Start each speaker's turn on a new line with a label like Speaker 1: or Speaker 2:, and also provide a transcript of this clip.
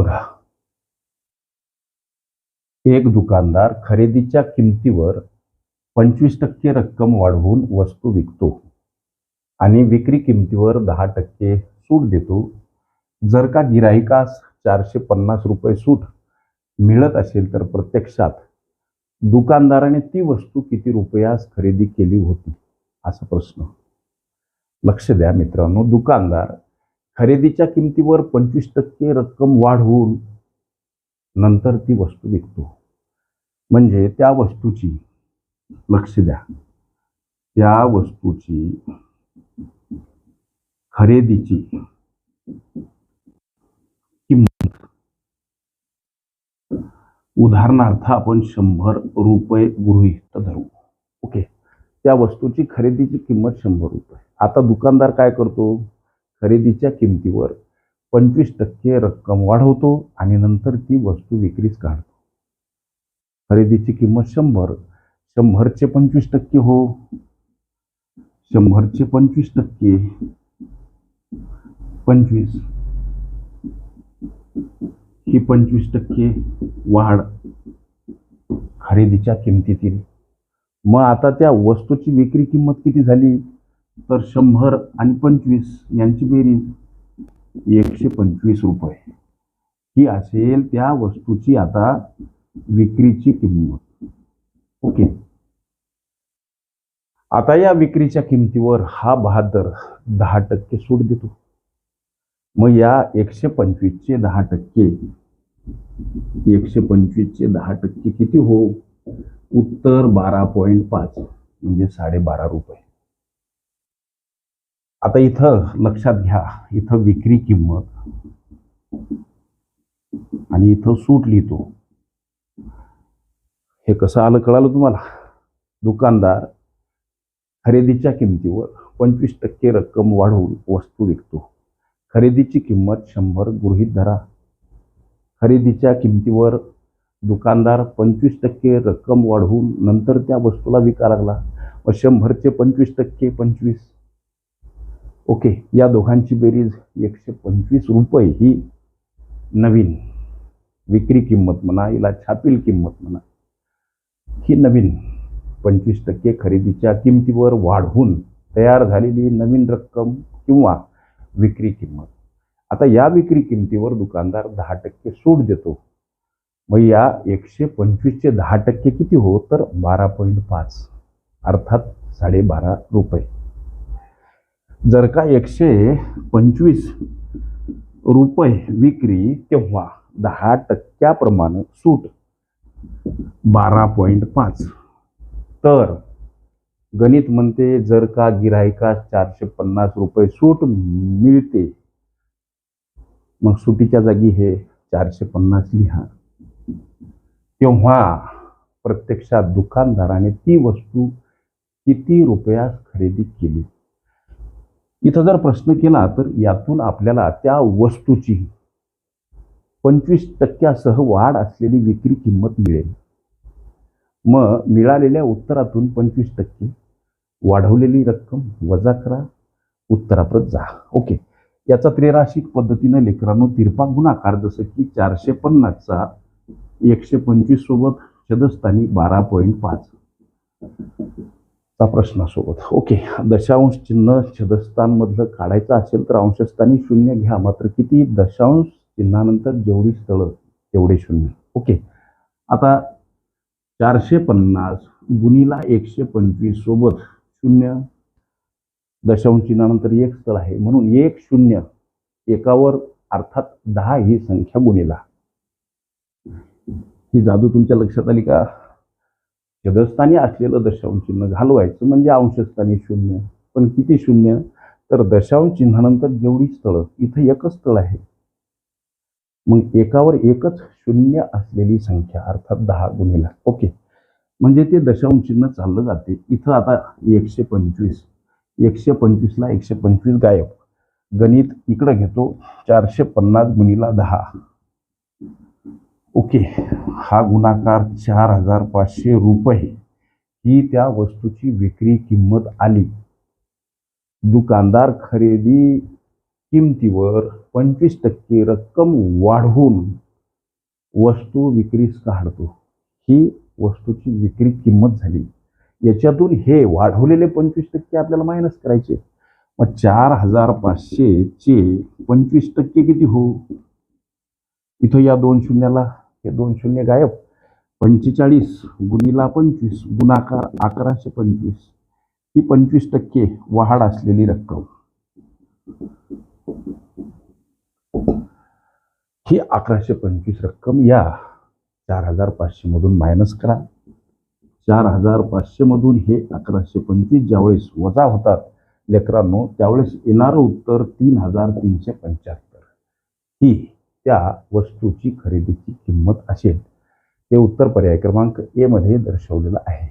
Speaker 1: बघा. एक दुकानदार खरेदीच्या किमतीवर पंचवीस टक्के रक्कम वाढवून वस्तू विकतो आणि विक्री किमतीवर दहा टक्के सूट देतो. जर का गिराहिकास चारशे पन्नास रुपये सूट मिळत असेल तर प्रत्यक्षात दुकानदाराने ती वस्तू किती रुपयास खरेदी केली होती? असा प्रश्न. लक्ष द्या मित्रांनो दुकानदार खरेदीच्या किमतीवर पंचवीस टक्के रक्कम वाढ होऊन नंतर ती वस्तू विकतो. म्हणजे त्या वस्तूची लक्ष द्या. त्या वस्तूची खरेदीची किंमत. उदाहरणार्थ आपण शंभर रुपये गृहीत धरू. ओके? त्या वस्तूची खरेदीची किंमत शंभर रुपये. आता दुकानदार काय करतो? खरेदीच्या किमतीवर पंचवीस टक्के रक्कम वाढवतो आणि नंतर ती वस्तू विक्रीस काढतो. खरेदीची किंमत शंभर शंभरचे पंचवीस टक्के हो. शंभरचे पंचवीस टक्के पंचवीस. ही पंचवीस टक्के वाढ खरेदीच्या किमतीतील. मग आता त्या वस्तूची विक्री किंमत किती झाली? तर शंभर आणि पंचवीस यांची बेरीज एकशे पंचवीस रुपये. ही असेल त्या वस्तूची आता विक्रीची किंमत. ओके. आता या विक्रीच्या किमतीवर हा बहादर दहा टक्के सूट देतो. मग या एकशे पंचवीसचे दहा टक्के एकशे पंचवीसचे दहा टक्के किती हो? उत्तर बारा पॉईंट पाच म्हणजे साडेबारा रुपये. आता इथं लक्षात घ्या इथं विक्री किंमत आणि इथं सूट लिहितो. हे कसं आलं कळालं तुम्हाला? दुकानदार खरेदीच्या किमतीवर पंचवीस टक्के रक्कम वाढवून वस्तू विकतो. खरेदीची किंमत शंभर गृहीत धरा. खरेदीच्या किमतीवर दुकानदार पंचवीस टक्के रक्कम वाढवून नंतर त्या वस्तूला विका लागला. व शंभरचे पंचवीस टक्के पंचवीस. ओके या दोघांची बेरीज एकशे पंचवीस रुपये ही नवीन विक्री किंमत म्हणा हिला छापील किंमत म्हणा ही नवीन पंचवीस टक्के खरेदीच्या किमतीवर वाढवून तयार झालेली नवीन रक्कम किंवा विक्री किंमत. आता या विक्री किमतीवर दुकानदार दहा टक्के सूट देतो. मग या एकशे पंचवीसचे दहा टक्के किती हो? तर बारा पॉईंट पाच अर्थात साडेबारा रुपये. जर का एकशे पंचवीस रुपये विक्री तेव्हा दहा टक्क्याप्रमाणे सूट बारा पॉईंट पाच. तर गणित म्हणते जर का गिराहिकास चारशे पन्नास रुपये सूट मिळते मग सुटीच्या जागी हे चारशे पन्नास लिहा. तेव्हा प्रत्यक्षात दुकानदाराने ती वस्तू किती रुपयास खरेदी केली? इथं जर प्रश्न केला तर यातून आपल्याला त्या वस्तूची पंचवीस टक्क्यासह वाढ असलेली विक्री किंमत मिळेल. मग मिळालेल्या उत्तरातून पंचवीस टक्के वाढवलेली रक्कम वजा करा उत्तराप्रत जा. ओके. याचा त्रिराशिक पद्धतीनं लेकरांनो तिरपा गुणाकार जसं की चारशे पन्नासचा एकशे पंचवीस सोबत छदस्थानी बारा पॉईंट पाच. चा प्रश्नासोबत ओके. दशांश चिन्ह छदस्थानमधलं काढायचं असेल तर अंशस्थानी शून्य घ्या. मात्र किती? दशांश चिन्हानंतर जेवढी स्थळं तेवढे शून्य. ओके. आता चारशे पन्नास गुणीला एकशे पंचवीस सोबत शून्य. दशांश चिन्हानंतर एक स्थळ आहे. म्हणून एक शून्य एकावर अर्थात दहा ही संख्या गुणीला. ही जादू तुमच्या लक्षात आली का? छदस्थानी असलेलं दशांश चिन्ह घालवायचं म्हणजे अंशस्थानी शून्य. पण किती शून्य? तर दशांश चिन्हानंतर जेवढी स्थळं इथं एकच स्थळ आहे. मग एकावर एकच शून्य असलेली संख्या अर्थात दहा गुणीला. ओके. म्हणजे ते दशांश चिन्ह चाललं जाते. इथं आता एकशे पंचवीस. एकशे पंचवीसला एकशे पंचवीस गायब. गणित इकडं घेतो. चारशे पन्नास गुणीला दहा. ओके हा गुणाकार चार हजार पाचशे रुपये. ही त्या वस्तूची विक्री किंमत आली. दुकानदार खरेदी किमतीवर पंचवीस टक्के रक्कम वाढवून वस्तू विक्रीस काढतो. ही वस्तूची विक्री किंमत झाली. याच्यातून हे वाढवलेले पंचवीस टक्के आपल्याला मायनस करायचे. मग चार हजार पाचशेचे पंचवीस टक्के किती हो? इथं या दोन शून्याला हे दोन शून्य गायब. पंचेचाळीस गुणिला पंचवीस गुणाकार अकराशे पंचवीस. ही पंचवीस टक्के वाढ असलेली रक्कम. ही अकराशे पंचवीस रक्कम या चार हजार पाचशे मधून मायनस करा. चार हजार पाचशे मधून हे अकराशे पंचवीस ज्यावेळेस वजा होतात लेकरांनो त्यावेळेस येणारं उत्तर तीन हजार तीनशे पंच्याहत्तर. ही त्या वस्तूची खरेदीची किंमत असेल ते उत्तर पर्याय क्रमांक एमध्ये दर्शवलेलं आहे.